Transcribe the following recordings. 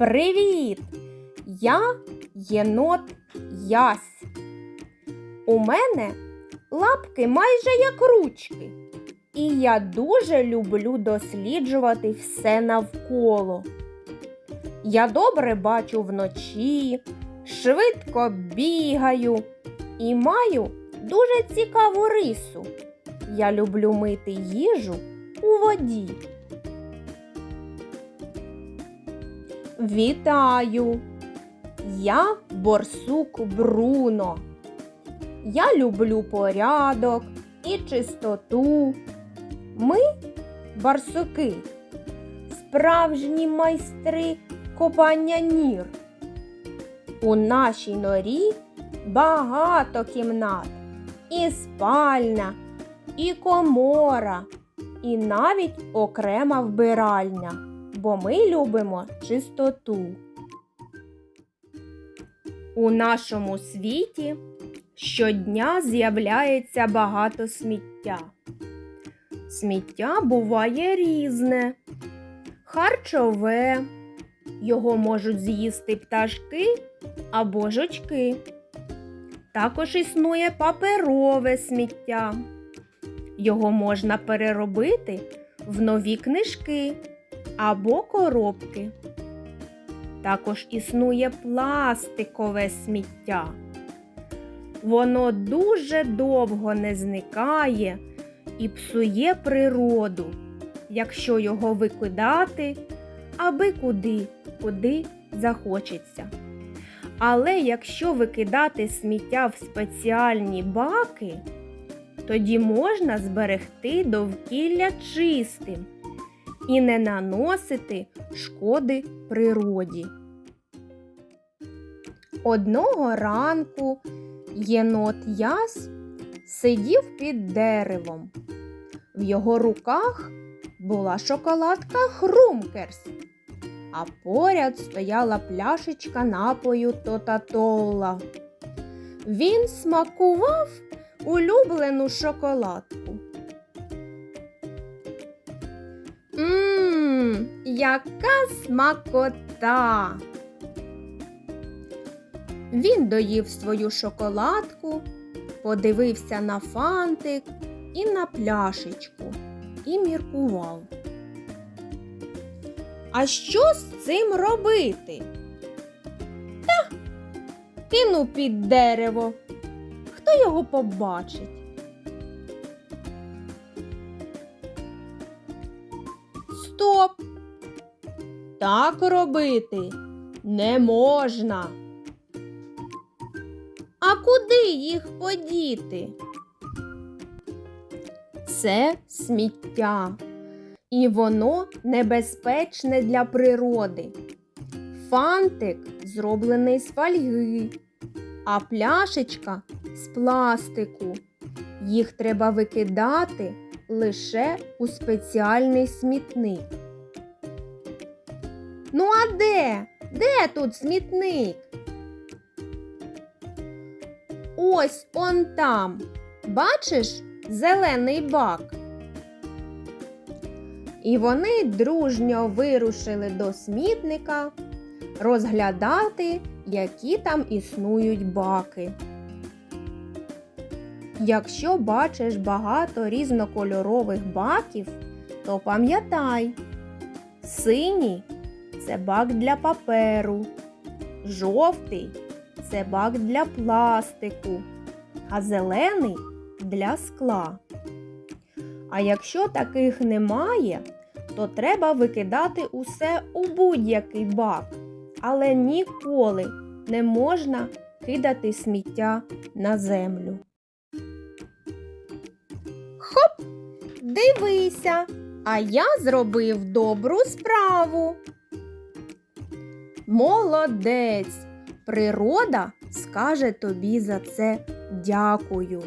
Привіт! Я єнот Ясь. У мене лапки майже як ручки. І я дуже люблю досліджувати все навколо. Я добре бачу вночі, швидко бігаю і маю дуже цікаву рису. Я люблю мити їжу у воді. Вітаю! Я борсук Бруно. Я люблю порядок і чистоту. Ми, барсуки, справжні майстри копання нір. У нашій норі багато кімнат, і спальня, і комора, і навіть окрема вбиральня бо ми любимо чистоту. У нашому світі щодня з'являється багато сміття. Сміття буває різне, харчове, його можуть з'їсти пташки або жучки. Також існує паперове сміття. Його можна переробити в нові книжки або коробки. Також існує пластикове сміття. Воно дуже довго не зникає і псує природу, якщо його викидати аби куди, куди захочеться. Але якщо викидати сміття в спеціальні баки, тоді можна зберегти довкілля чистим і не наносити шкоди природі. Одного ранку єнот Яс сидів під деревом. В його руках була шоколадка Хрумкерс, а поряд стояла пляшечка напою Тотатола. Він смакував улюблену шоколадку. Яка смакота! Він доїв свою шоколадку, подивився на фантик і на пляшечку і міркував. А що з цим робити? Та кину під дерево. Хто його побачить? Стоп! Так робити не можна. А куди їх подіти? Це сміття, і воно небезпечне для природи. Фантик зроблений з фольги, а пляшечка з пластику. Їх треба викидати лише у спеціальний смітник. Ну, а де? Де тут смітник? Ось он там. Бачиш зелений бак? І вони дружньо вирушили до смітника розглядати, які там існують баки. Якщо бачиш багато різнокольорових баків, то пам'ятай, синій це бак для паперу, жовтий це бак для пластику, а зелений для скла. А якщо таких немає, то треба викидати усе у будь-який бак, але ніколи не можна кидати сміття на землю. Хоп! Дивися, а я зробив добру справу. Молодець! Природа скаже тобі за це дякую.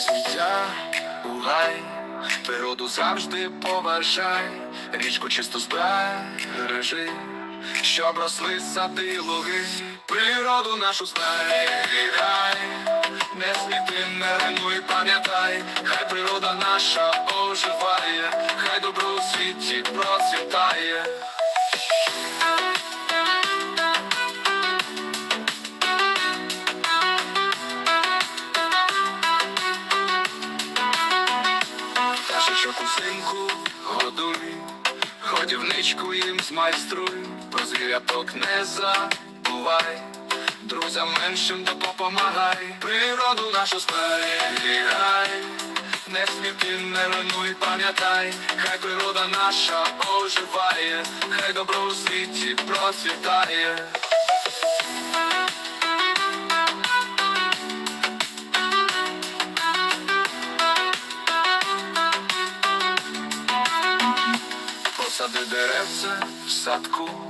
Сміття у гай, природу завжди поважай, річку чисто збережи, щоб росли сади луги, природу нашу зберігай, не сміти, не руйнуй, пам'ятай, хай природа наша оживає, хай добро у світі процвітає. Пташечок у синку годуй, годівничку їм змайструй, про звіряток не забувай, друзям меншим допомагай, природу нашу зберігай, не сміти, не руйнуй, пам'ятай, хай природа наша оживає, хай добро у світі процвітає. Посади деревце в садку,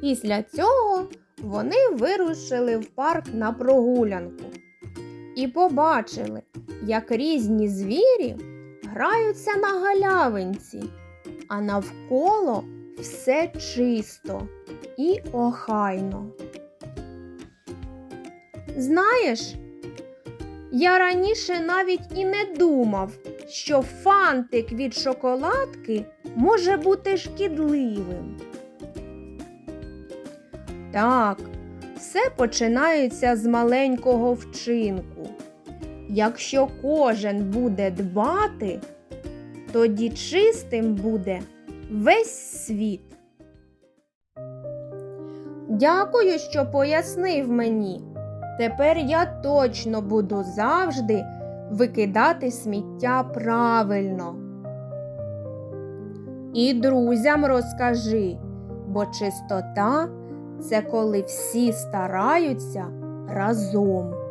Після цього вони вирушили в парк на прогулянку і побачили, як різні звірі граються на галявинці, а навколо все чисто і охайно. Знаєш, я раніше навіть і не думав, що фантик від шоколадки може бути шкідливим. Так, все починається з маленького вчинку. Якщо кожен буде дбати, тоді чистим буде весь світ. Дякую, що пояснив мені. Тепер я точно буду завжди викидати сміття правильно. І друзям розкажи, бо чистота це коли всі стараються разом.